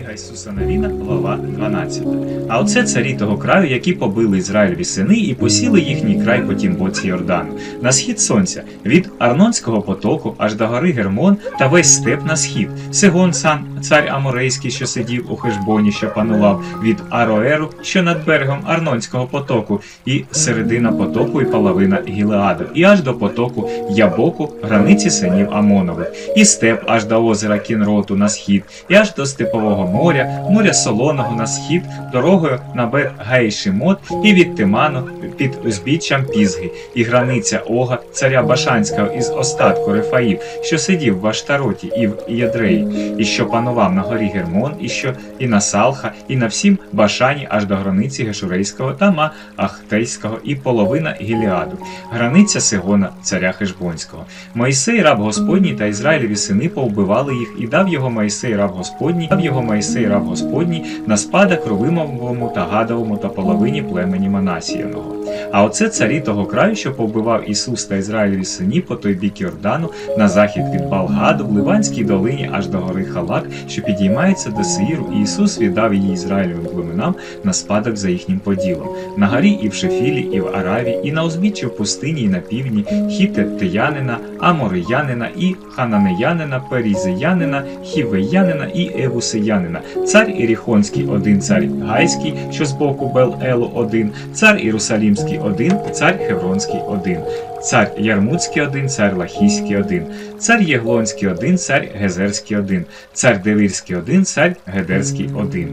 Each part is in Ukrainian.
Книга Ісуса Навіна, глава 12. А оце царі того краю, які побили Ізраїльві сини і посіли їхній край по тім боці Йордану, на схід сонця, від Арнонського потоку аж до гори Гермон та весь степ на схід. Сигон сам, цар Аморейський, що сидів у Хешбоні, що панував, від Ароеру, що над берегом Арнонського потоку, і середина потоку і половина Гілеаду, і аж до потоку Ябоку, границі синів Амонових, і степ аж до озера Кінроту на схід, і аж до степового моря, моря Солоного на схід, дорогою на бет Гейшимот і від Тиману під узбіччям Пізги, і границя Ога, царя Башанського із остатку Рефаїв, що сидів в Аштароті і в Єдреї, і що панував на горі Гермон, і що і на Салха, і на всім Башані аж до границі Гешурейського та Маахтейського і половина Гіліаду, границя Сигона, царя Хешбонського. Моїсей, раб Господній та Ізраїлеві сини повбивали їх, і дав його Моїсей раб Господній, дав його Моїсей раб Господній на спадок Рувимовому та Гадовому та половині племені Манасіяного. А оце царі того краю, що повбивав Ісус та Ізраїлеві сині по той бік Йордану, на захід від Балгаду, в Ливанській долині аж до гори Халак, що підіймається до Сеїру, і Ісус віддав її Ізраїлевим племенам на спадок за їхнім поділом. На горі і в Шефілі, і в Араві, і на узбіччі в пустині, і на півдні, хітеттеянина, амориянина, і хананеянина, перізеянина, хівеянина і евусеянина, цар Іріхонський один, цар Гайський, що з боку Бел-Елу один, цар Єрусалімський один, цар Хевронський один, цар Ярмутський один, цар Лахійський один, цар Єглонський один, цар Гезерський один, цар Делирський один, цар Гедерський один.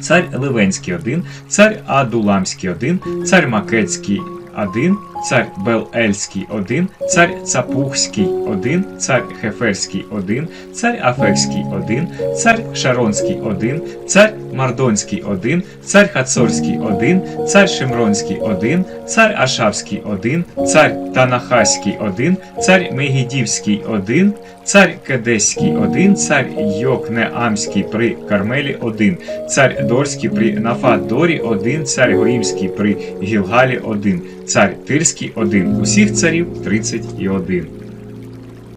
Цар Ливенський один, цар Адуламський один, цар Макецький один, цар Белельський один, цар Цапухський один, цар Хеферський один, цар Афекський один, цар Шаронський один, цар Мардонський один, цар Хацорський один, цар Шимронський один, цар Ашавський один, цар Танахаський один, цар Мегідівський один, цар Кедеський один, цар Йокнеамський при Кармелі один, цар Дорський при Нафат-Дорі один, цар Гоїмський при Гілгалі один, цар Тирський один. Усіх царів 31.